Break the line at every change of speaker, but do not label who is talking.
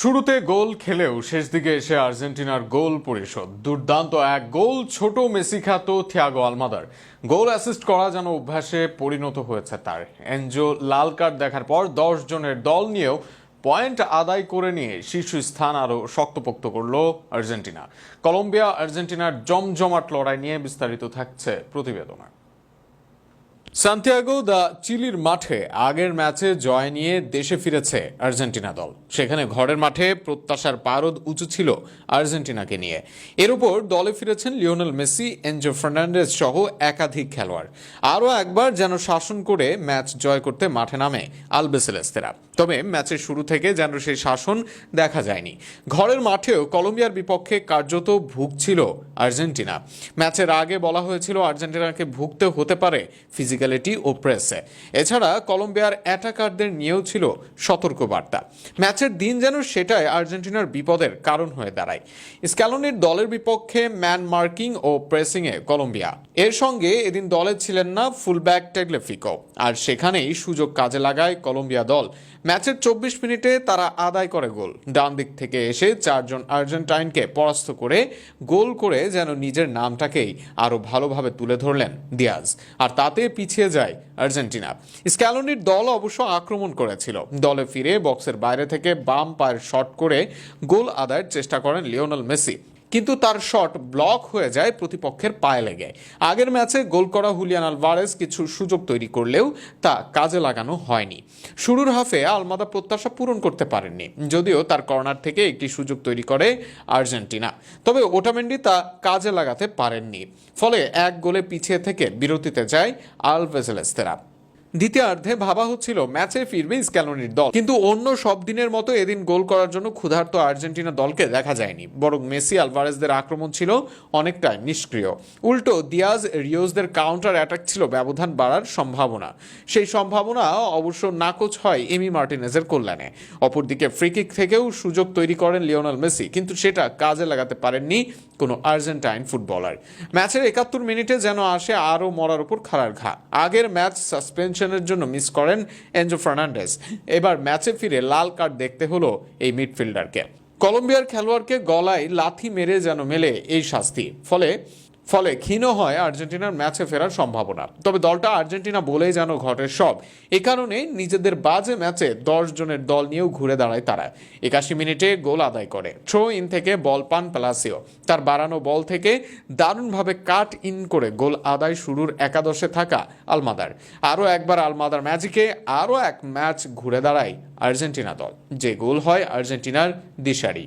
শুরুতে গোল খেলেও শেষ দিকে এসে আর্জেন্টিনার গোল পরিশোধ। দুর্দান্ত এক গোল, ছোট মেসি খ্যাত থিয়াগো আলমাদার। গোল অ্যাসিস্ট করা যেন অভ্যাসে পরিণত হয়েছে তার। এনজো লাল কার্ড দেখার পর দশ জনের দল নিয়েও পয়েন্ট আদায় করে নিয়ে শীর্ষ স্থান আরও শক্তপোক্ত করল আর্জেন্টিনা। কলম্বিয়া, আর্জেন্টিনার জমজমাট লড়াই নিয়ে বিস্তারিত থাকছে প্রতিবেদনা। সান্তিয়াগো দ্য চিলির মাঠে আগের ম্যাচে জয় নিয়ে দেশে ফিরেছে আর্জেন্টিনা দল। সেখানে ঘরের মাঠে প্রত্যাশার পারদ উঁচু ছিল আর্জেন্টিনাকে নিয়ে। এর উপর দলে ফিরেছেন লিওনেল মেসি, এনজো ফার্নান্ডেজ সহ একাধিক খেলোয়াড়। আরও একবার যেন শাসন করে ম্যাচ জয় করতে মাঠে নামে আলবেসেলেস্তেরা। তবে ম্যাচের শুরু থেকে যেন সেই শাসন দেখা যায়নি। ঘরের মাঠেও কলম্বিয়ার বিপক্ষে কার্যত ভুগছিল আর্জেন্টিনা। ম্যাচের আগে বলা হয়েছিল আর্জেন্টিনাকে ভুগতে হতে পারে ফিজিক্যালিটি ও প্রেসে। এছাড়া কলম্বিয়ার অ্যাটাকারদের নিয়েও ছিল সতর্কবার্তা। ম্যাচের দিন যেন সেটাই আর্জেন্টিনার বিপদের কারণ হয়ে দাঁড়ায়। স্ক্যালনির দলের বিপক্ষে ম্যান মার্কিং ও প্রেসিংয়ে কলম্বিয়া। এর সঙ্গে এদিন দলে ছিলেন না ফুলব্যাক টেগলেফিকো আর সেখানেই সুযোগ কাজে লাগায় কলম্বিয়া দল। ম্যাচের চব্বিশ মিনিটে তারা আদায় করে গোল। ডান দিক থেকে এসে চারজন আর্জেন্টাইনকে পরাস্ত করে গোল করে যেন নিজের নামটাকেই আরও ভালোভাবে তুলে ধরলেন দিয়াজ। আর তাতে পিছিয়ে যায় আর্জেন্টিনা। স্ক্যালোনির দল অবশ্য আক্রমণ করেছিল। দলে ফিরে বক্সের বাইরে থেকে বাম পায়ের শট করে গোল আদায়ের চেষ্টা করেন লিওনেল মেসি। কিন্তু তার শট ব্লক হয়ে যায় প্রতিপক্ষের পায়ে লেগে। আগের ম্যাচে গোল করা হুলিয়ান আলভারেজ কিছু সুযোগ তৈরি করলেও তা কাজে লাগানো হয়নি। শুরুর হাফে আলমাদা প্রত্যাশা পূরণ করতে পারেননি, যদিও তার কর্নার থেকে একটি সুযোগ তৈরি করে আর্জেন্টিনা। তবে ওটামেন্ডি তা কাজে লাগাতে পারেননি, ফলে এক গোলে পিছিয়ে থেকে বিরতিতে যায় আলভেজেলেস্তেরা দ্বিতীয়ার্ধে ভাবা হচ্ছিল ম্যাচে ফিরবে স্ক্যালোনির দল। কিন্তু অন্য সব দিনের মতো এদিন গোল করার জন্য ক্ষুধার্ত আর্জেন্টিনা দলকে দেখা যায়নি। বরং মেসি আলভারেজদের আক্রমণ ছিল অনেকটাই নিষ্ক্রিয়। উল্টো দিয়াজ রিওজদের কাউন্টার অ্যাটাক ছিল ব্যবধান বাড়ার সম্ভাবনা। সেই সম্ভাবনা অবশ্য নাকচ হয় এমি মার্টিনেজের কল্যাণে। অপরদিকে ফ্রিকিক থেকেও সুযোগ তৈরি করেন লিওনাল মেসি, কিন্তু সেটা কাজে লাগাতে পারেননি কোনো আর্জেন্টাইন ফুটবলার। ম্যাচের একাত্তর মিনিটে যেন আসে আরও মরার উপর খাড়ার ঘা। আগের ম্যাচ সাসপেনশনের জন্য মিস করেন এনজো ফার্নান্ডেস এবার ম্যাচে ফিরে লাল কার্ড দেখতে হলো এই মিডফিল্ডারকে। কলম্বিয়ার খেলোয়াড়কে গলায় লাথি মেরে যেন মেলে এই শাস্তি। ফলে ফলে ক্ষীণ হয় আর্জেন্টিনার ম্যাচে ফেরার সম্ভাবনা। তবে দলটা আর্জেন্টিনা বলেই যেন ঘটে সব। এ কারণে নিজেদের বাজে ম্যাচে দশ জনের দল নিয়েও ঘুরে দাঁড়ায় তারা। একাশি মিনিটে গোল আদায় করে। থ্রো ইন থেকে বল পান প্লাসিও। তার বাড়ানো বল থেকে দারুণভাবে কাট ইন করে গোল আদায় শুরুর একাদশে থাকা আলমাদার। আরও একবার আলমাদার ম্যাজিকে আরও এক ম্যাচ ঘুরে দাঁড়ায় আর্জেন্টিনা দল। যে গোল হয় আর্জেন্টিনার দিশারি।